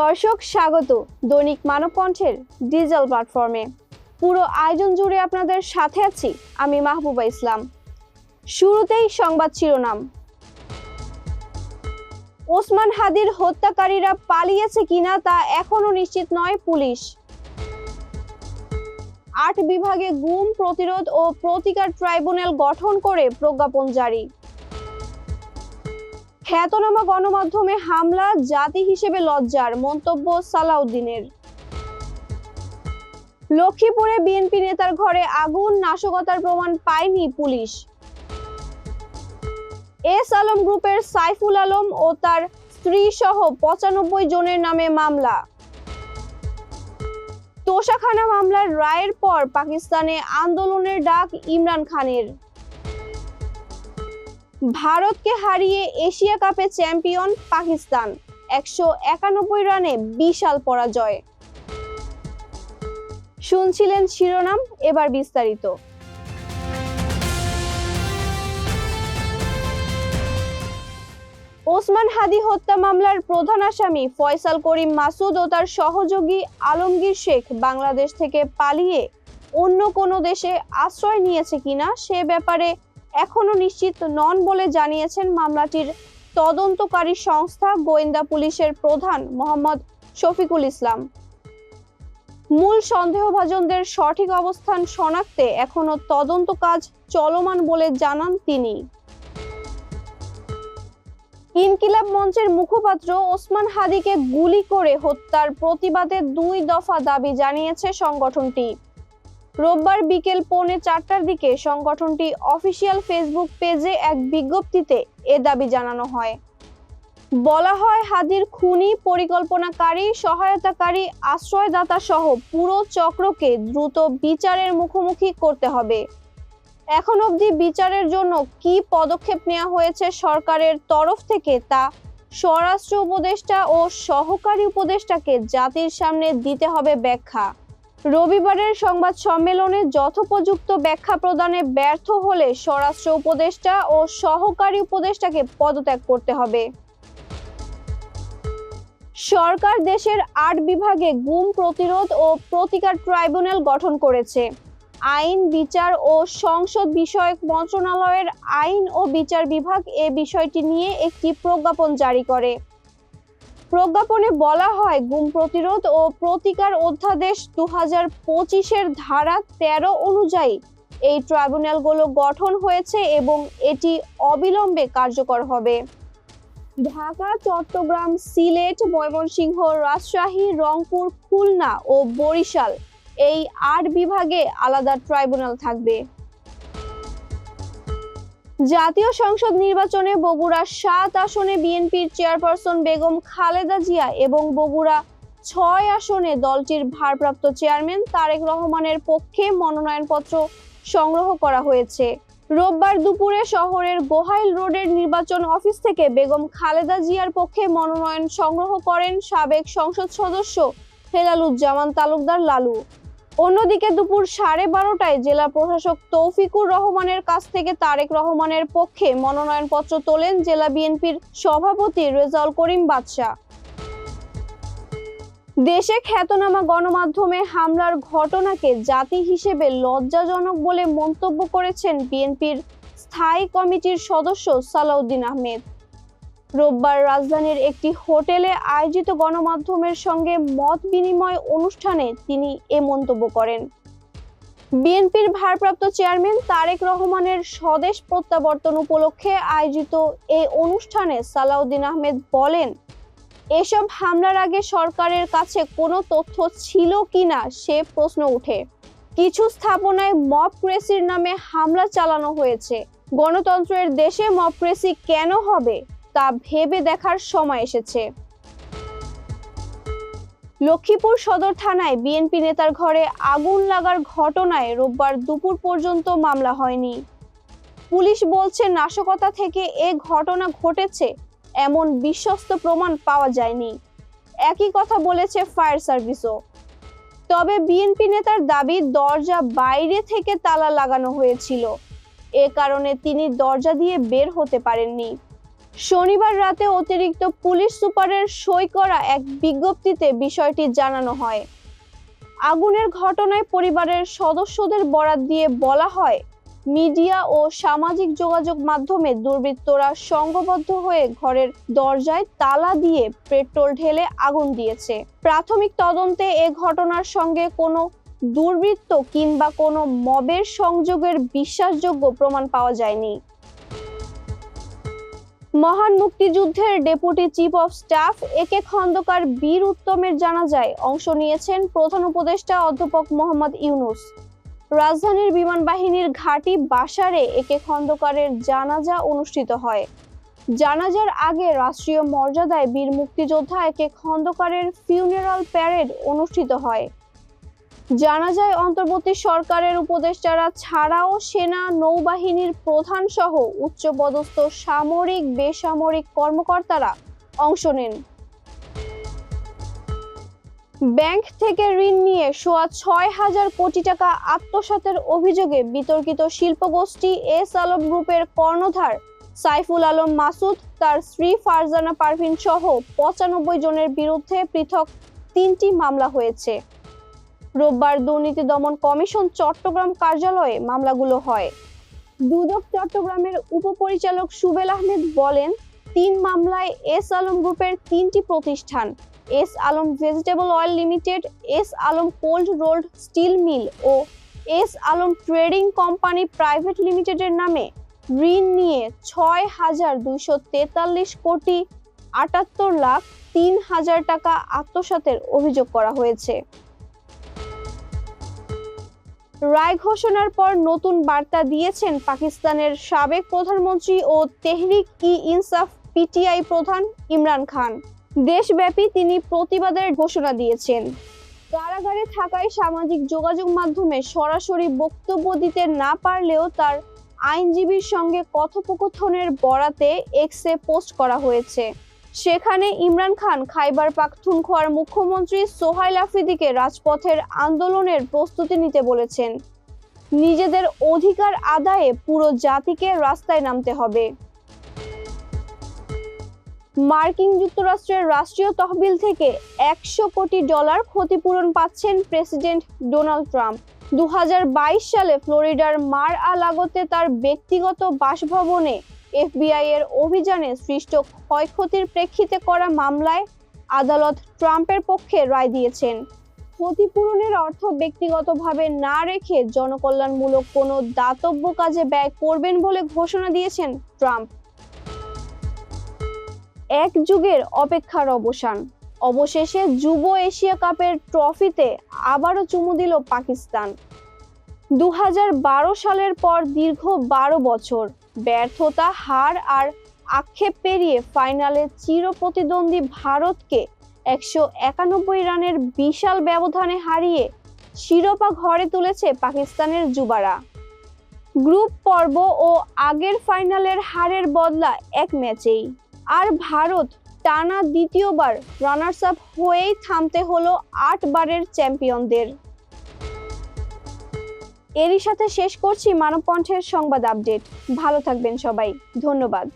দর্শক, স্বাগত দৈনিক মানবকণ্ঠের ডিজিটাল প্ল্যাটফর্মে। পুরো আয়োজন জুড়ে আপনাদের সাথে আছি আমি মাহবুবা ইসলাম। শুরুতেই সংবাদ শিরোনাম। ওসমান হাদির হত্যাকারীরা পালিয়েছে কিনা তা এখনও নিশ্চিত নয় পুলিশ। আট বিভাগে গুম, প্রতিরোধ ও প্রতিকার ট্রাইব্যুনাল গঠন করে প্রজ্ঞাপন জারি। খ্যাতনামা গণমাধ্যমে হামলা, জাতি হিসেবে লজ্জার মন্তব্য সালাউদ্দিনের। লক্ষ্মীপুরে বিএনপি নেতার ঘরে আগুন, নাশকতার প্রমাণ পায়নি পুলিশ। এস আলম গ্রুপের সাইফুল আলম ও তার স্ত্রী সহ পঁচানব্বই জনের নামে মামলা। তোষাখানা মামলার রায়ের পর পাকিস্তানে আন্দোলনের ডাক ইমরান খানের। ভারতকে হারিয়ে এশিয়া কাপে চ্যাম্পিয়ন পাকিস্তান। একশো একানব্বই রানে বিশাল পরাজয়। শুনছিলেন শিরোনাম, এবার বিস্তারিত। ওসমান হাদি হত্যা মামলার প্রধান আসামি ফয়সাল করিম মাসুদ ও তার সহযোগী আলমগীর শেখ বাংলাদেশ থেকে পালিয়ে অন্য কোনো দেশে আশ্রয় নিয়েছে কিনা সে ব্যাপারে এখনও নিশ্চিত নন বলে জানিয়েছেন মামলাটির তদন্তকারী সংস্থা গোয়েন্দা পুলিশের প্রধান মোহাম্মদ শফিকুল ইসলাম। মূল সন্দেহভাজনদের সঠিক অবস্থান শনাক্তে এখনও তদন্ত কাজ চলমান বলে জানান তিনি। ইনকিলাব মঞ্চের মুখপাত্র ওসমান হাদিকে গুলি করে হত্যার প্রতিবাদে দুই দফা দাবি জানিয়েছে সংগঠনটি। রোববার বিকেল পৌনে চারটার দিকে সংগঠনটি অফিসিয়াল ফেসবুক পেজে এক বিজ্ঞপ্তিতে এ দাবি জানানো হয়। বলা হয় হাদির খুনি, পরিকল্পনাকারী, সহায়তাকারী, আশ্রয়দাতা সহ পুরো চক্রকে দ্রুত বিচারের মুখোমুখি করতে হবে। এখন অবধি বিচারের জন্য কি পদক্ষেপ নেওয়া হয়েছে সরকারের তরফ থেকে তা স্বরাষ্ট্র উপদেষ্টা ও সহকারী উপদেষ্টাকে জাতির সামনে দিতে হবে ব্যাখ্যা। রবিবারের সংবাদ সম্মেলনে যথোপযুক্ত ব্যাখ্যা প্রদানে ব্যর্থ হলে স্বরাষ্ট্র উপদেষ্টা ও সহকারী উপদেষ্টাকে পদত্যাগ করতে হবে। সরকার দেশের আট বিভাগে গুম প্রতিরোধ ও প্রতিকার ট্রাইব্যুনাল গঠন করেছে। আইন, বিচার ও সংসদ বিষয়ক মন্ত্রণালয়ের আইন ও বিচার বিভাগ এ বিষয়টি নিয়ে একটি প্রজ্ঞাপন জারি করে। প্রজ্ঞাপনে বলা হয়, গুম প্রতিরোধ ও প্রতিকার অধ্যাদেশ দু হাজার পঁচিশের ধারা তেরো অনুযায়ী এই ট্রাইব্যুনালগুলো গঠন হয়েছে এবং এটি অবিলম্বে কার্যকর হবে। ঢাকা, চট্টগ্রাম, সিলেট, ময়মনসিংহ, রাজশাহী, রংপুর, খুলনা ও বরিশাল এই আট বিভাগে আলাদা ট্রাইব্যুনাল থাকবে। জাতীয় সংসদ নির্বাচনে বগুড়া সাত আসনে বিএনপির চেয়ারপারসন বেগম খালেদা জিয়া এবং বগুড়া ছয় আসনে দলটির ভারপ্রাপ্ত চেয়ারম্যান তারেক রহমানের পক্ষে মনোনয়নপত্র সংগ্রহ করা হয়েছে। রোববার দুপুরে শহরের গোহাইল রোডের নির্বাচন অফিস থেকে বেগম খালেদা জিয়ার পক্ষে মনোনয়ন সংগ্রহ করেন সাবেক সংসদ সদস্য হেলালুজ্জামান তালুকদার লালু। অন্যদিকে দুপুর সাড়ে বারোটায় জেলা প্রশাসক তৌফিকুর রহমানের কাছ থেকে তারেক রহমানের পক্ষে মনোনয়নপত্র তোলেন জেলা বিএনপির সভাপতি রেজাউল করিম বাদশাহ। দেশে খ্যাতনামা গণমাধ্যমে হামলার ঘটনাকে জাতি হিসেবে লজ্জাজনক বলে মন্তব্য করেছেন বিএনপির স্থায়ী কমিটির সদস্য সালাউদ্দিন আহমেদ। রোববার রাজধানীর একটি হোটেলে আয়োজিত গণমাধ্যমের সঙ্গে মত বিনিময় অনুষ্ঠানে তিনি এ মন্তব্য করেন। বিএনপির ভারপ্রাপ্ত চেয়ারম্যান তারেক রহমানের স্বদেশ প্রত্যাবর্তন উপলক্ষে আয়োজিত এই অনুষ্ঠানে সালাউদ্দিন আহমেদ বলেন, এসব হামলার আগে সরকারের কাছে কোনো তথ্য ছিল কি না সে প্রশ্ন উঠে। কিছু স্থাপনায় মপক্রেসির নামে হামলা চালানো হয়েছে। গণতন্ত্রের দেশে মপক্রেসি কেন হবে তা ভেবে দেখার সময় এসেছে। লক্ষ্মীপুর সদর থানায় বিএনপি নেতার ঘরে আগুন লাগার ঘটনায় রোববার দুপুর পর্যন্ত মামলা হয়নি। পুলিশ বলছে, নাশকতা থেকে এ ঘটনা ঘটেছে এমন বিশ্বস্ত প্রমাণ পাওয়া যায়নি। একই কথা বলেছে ফায়ার সার্ভিসও। তবে বিএনপি নেতার দাবি, দরজা বাইরে থেকে তালা লাগানো হয়েছিল। এ কারণে তিনি দরজা দিয়ে বের হতে পারেননি। শনিবার রাতে অতিরিক্ত পুলিশ সুপারের সই করা এক বিজ্ঞপ্তিতে বিষয়টি জানানো হয়। আগুনের ঘটনায় পরিবারের সদস্যদের বরাত দিয়ে বলা হয়, মিডিয়া ও সামাজিক যোগাযোগ মাধ্যমে দুর্বৃত্তরা সংঘবদ্ধ হয়ে ঘরের দরজায় তালা দিয়ে পেট্রোল ঢেলে আগুন দিয়েছে। প্রাথমিক তদন্তে এ ঘটনার সঙ্গে কোনো দুর্বৃত্ত কিংবা কোনো মবের সংযোগের বিশ্বাসযোগ্য প্রমাণ পাওয়া যায়নি। মহান মুক্তিযুদ্ধের deputy chief of staff A K Khandakar বীর উত্তমের জানাজায় অংশ নিয়েছেন প্রধান উপদেষ্টা অধ্যাপক মোহাম্মদ ইউনুস। রাজধানীর বিমান বাহিনীর ঘাঁটি বাসারে একে খন্দকারের জানাজা অনুষ্ঠিত হয়। জানাজার আগে রাষ্ট্রীয় মর্যাদায় বীর মুক্তিযোদ্ধা একে খন্দকারের ফিউনারাল প্যারেড অনুষ্ঠিত হয়। জানাজায় অন্তর্বর্তী সরকারের উপদেষ্টারা ছাড়াও সেনা, নৌবাহিনীর প্রধান সহ উচ্চপদস্থ সামরিক, বেসামরিক কর্মকর্তারা অংশ নেন। ব্যাংক থেকে ঋণ নিয়ে সোয়া ছয় হাজার কোটি টাকা আত্মসাতের অভিযোগে বিতর্কিত শিল্পগোষ্ঠী এস আলম গ্রুপের কর্ণধার সাইফুল আলম মাসুদ, তার স্ত্রী ফারজানা পারভিন সহ পঁচানব্বই জনের বিরুদ্ধে পৃথক তিনটি মামলা হয়েছে। রোববার দুর্নীতি দমন কমিশন চট্টগ্রাম কার্যালয়ে মামলাগুলো হয়। দুদক চট্টগ্রামের উপপরিচালক সুবেল আহমেদ বলেন, তিন মামলায় এস আলম গ্রুপের তিনটি প্রতিষ্ঠান, S Alam vegetable oil limited, S Alam cold rolled steel mill ও S Alam trading company private লিমিটেডের নামে ঋণ নিয়ে ছয় হাজার দুইশো তেতাল্লিশ কোটি আটাত্তর লাখ তিন হাজার টাকা আত্মসাতের অভিযোগ করা হয়েছে। রায় ঘোষণার পর নতুন বার্তা দিয়েছেন পাকিস্তানের সাবেক প্রধানমন্ত্রী ও তেহরিক ই ইনসাফ পিটিআই প্রধান ইমরান খান। দেশব্যাপী তিনি প্রতিবাদের ঘোষণা দিয়েছেন। কারাগারে থাকায় সামাজিক যোগাযোগ মাধ্যমে সরাসরি বক্তব্য দিতে না পারলেও তার আইনজীবীর সঙ্গে কথোপকথনের বরাতে এক্সে পোস্ট করা হয়েছে। সেখানে ইমরান খান, খাইবার পাখতুনখোয়ার মুখ্যমন্ত্রী সোহাইল আফ্রিদিকে রাজপথের আন্দোলনের প্রস্তুতি নিতে বলেছেন। নিজেদের অধিকার আদায়ে পুরো জাতিকে রাস্তায় নামতে হবে। মার্কিন যুক্তরাষ্ট্রের রাষ্ট্রীয় তহবিল থেকে একশো কোটি ডলার ক্ষতিপূরণ পাচ্ছেন প্রেসিডেন্ট ডোনাল্ড ট্রাম্প। দু হাজার বাইশ সালে ফ্লোরিডার মার আ লাগোতে তার ব্যক্তিগত বাসভবনে এফবিআই এর অভিযানে সৃষ্ট ক্ষয়ক্ষতির প্রেক্ষিতে করা মামলায় আদালত ট্রাম্পের পক্ষে রায় দিয়েছেন। ক্ষতিপূরণের অর্থ ব্যক্তিগতভাবে না রেখে জনকল্যাণমূলক কোনো দাতব্য কাজে ব্যয় করবেন বলে ঘোষণা দিয়েছেন ট্রাম্প। এক যুগের অপেক্ষার অবসান। অবশেষে যুব এশিয়া কাপের ট্রফিতে আবারও চুমু দিল পাকিস্তান। দু হাজার বারো সালের পর দীর্ঘ বারো বছর ব্যর্থতা, হার আর আক্ষেপ পেরিয়ে ফাইনালে চিরপ্রতিদ্বন্দ্বী ভারতকে একশো একানব্বই রানের বিশাল ব্যবধানে হারিয়ে শিরোপা ঘরে তুলেছে পাকিস্তানের যুবারা। গ্রুপ পর্ব ও আগের ফাইনালের হারের বদলা এক ম্যাচেই। আর ভারত টানা দ্বিতীয়বার রানার্স আপ হয়েই থামতে হলো আট বারের চ্যাম্পিয়নদের। এরই সাথে শেষ করছি মানবকণ্ঠের সংবাদ আপডেট। ভালো থাকবেন সবাই। ধন্যবাদ।